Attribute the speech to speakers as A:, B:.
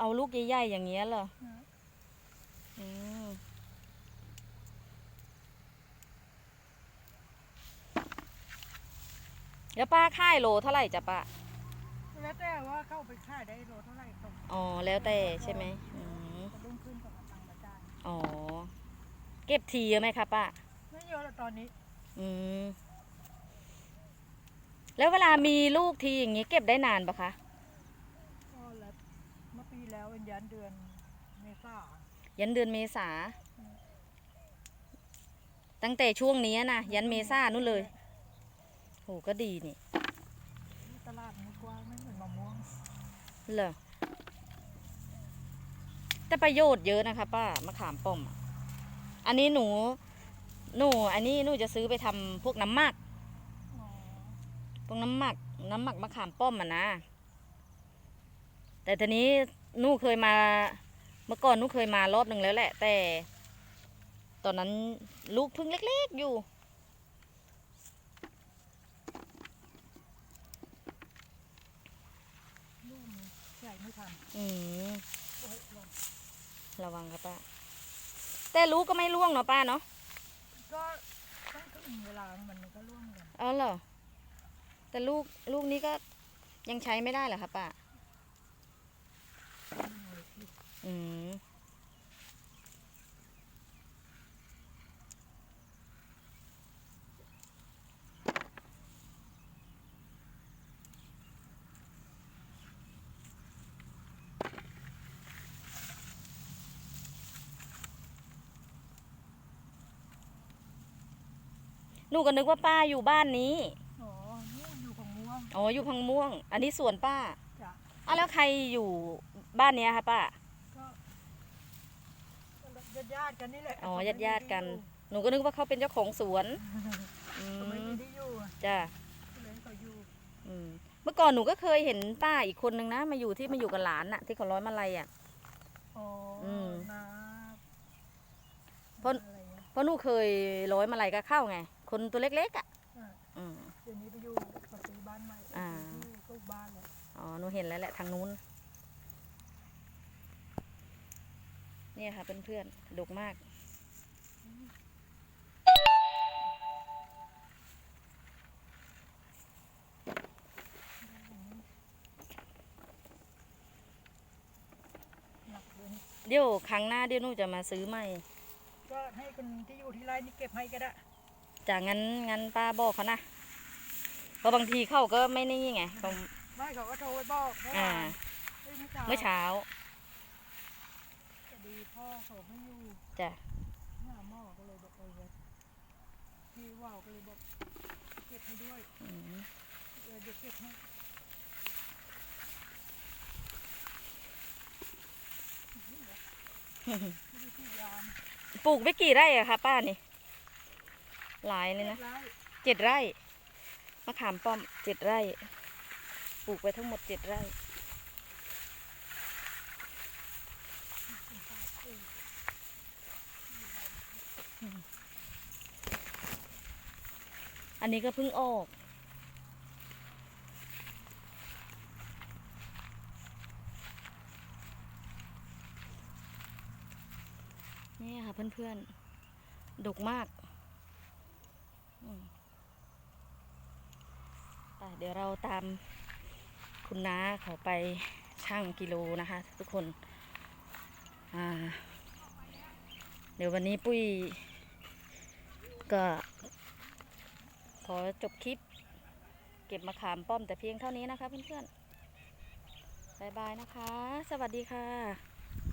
A: เอาลูกใหญ่ๆอย่างเงี้ยเหรอ
B: นะ
A: อืมแล้วป้าค่ายโลเท่าไหร่จ้ะป้า
B: แล้วแต่ว่าเข้าไปค่ายได้โลเท่าไหร่ตก
A: อ๋อ แล้วแต่ใช่ไหมอืม
B: กระดุ้งขึ้นกับตังค์มาจ่าย
A: อ๋อ เก็บทีเยอะไหมคะป้า
B: ไม่เยอะแล้วตอนนี้
A: อืมแล้วเวลามีลูกทีอย่างงี้เก็บได้นานปะคะ
B: ก็แล้วเมื่อปีแล้วเป็น ยันเดือนเมษา
A: ยันเดือนเมษา ตั้งแต่ช่วงนี้นะยันเมษานู่นเลยโหก็ดีนี่
B: ตลาดมันกว้างไม่เหมือนมะม่วง
A: เหรอแต่ประโยชน์เยอะนะคะป้ามะขามป้อมอะอันนี้หนู หนู อันนี้หนูจะซื้อไปทำพวกน้ำหมัก
B: อ๋อ
A: พวกน้ำหมัก น้ำหมักมะขามป้อมอะนะ แต่ทีนี้ห นูเคยมา เมื่อก่อนหนูเคยมารอบหนึ่งแล้วแหละ แต่ ตอนนั้นลูกเพิ่งเล็ก ๆอยู่
B: ลูกมันใหญ่ไม่ทัน
A: อืม
B: โอ้ยลง
A: ระวังครับป้า แต่ลูกก็ไม่ร่วงเนาะป้าเนาะ
B: ก็ต้องถึงเวลามันมันก็ร่วงกัน
A: เอาเหรอ แต่ลูกลูกนี้ก็ยังใช้ไม่ได้เหรอคะป้า อืมหนูก็นึกว่าป้าอยู่บ้านนี้
B: อ๋อนี่อยู่ของม่วง
A: อ๋อ อยู่พังม่วง อันนี้สวนป้า
B: จ้ะ
A: อะแล้วใครอยู่บ้านเนี้ยคะป้า
B: ก็ ญาติญาติๆกันนี่แหละ
A: อ๋อญาติญาติๆกัน หนูก็นึกว่าเขาเป็นเจ้าของสวนอื
B: ก็ไม่
A: ม
B: มีที่อยู่อะ
A: จ้ะ
B: ก็เลยให้เขาอยู่
A: อืมเมื่อก่อนหนูก็เคยเห็นป้าอีกคนนึงนะมาอยู่ที่มาอยู่กับหลานน่ะที่เขาร้อยมาลัยอะ
B: อ๋ออ
A: ม
B: นะ
A: เพราะ
B: อะไรอะ
A: เพราะหนูเคยร้อยมาลัยก็เข้าไง คนตัวเล็กๆอะ
B: อะ
A: อืม
B: เดี๋ยวนี้ไปอยู่เขาซื้อบ้านใหม่
A: อ่า
B: ที่ลูกบ้านแล้ว
A: อ๋อหนูเห็นแล้วแหละทางนู้น เนี่ยค่ะเพื่อนๆดกมาก
B: หนักเลย
A: เดี๋ยวครั้งหน้าเดี๋ยวหนูจะมาซื้อใหม่
B: ก็ให้คนที่อยู่ที่ไร่นี่เก็บให้ก็ได้
A: จากงั้นงั้นป้าบอกเขานะเพราะบางทีเขาก็ไม่นี่ไงเขา
B: ไม่เขาก็โทรไปบอกเมื่อ
A: อ่า
B: วานเอ้ยเช้า
A: เมื่อเช้า
B: พอ ดีพ่อเขาไม่อยู่
A: จ้ะ
B: หน้าหม้อก็เลยบอกเออพี่ว่าวก็เลยบอกเก็บให้ด้วย
A: อืม
B: เออเดี๋ยวเก็บให้ไม่ได้ที่ยาม
A: ปลูกไปกี่ไร่อะคะป้านี่หลายเลยนะ
B: ไร่
A: เจ็ดไร่มะขามป้อมเจ็ดไร่ ปลูกไปทั้งหมดเจ็ดไร่ อันนี้ก็เพิ่งออก นี่ค่ะเพื่อนๆ ดกมาก เดี๋ยวเราตามคุณน้าเขาไปช่างกิโลนะคะทุกคน อ่า เดี๋ยววันนี้ปุ้ยก็ขอจบคลิป เก็บมะขามป้อมแต่เพียงเท่านี้นะคะเพื่อนๆบายบายนะคะ สวัสดีค่ะ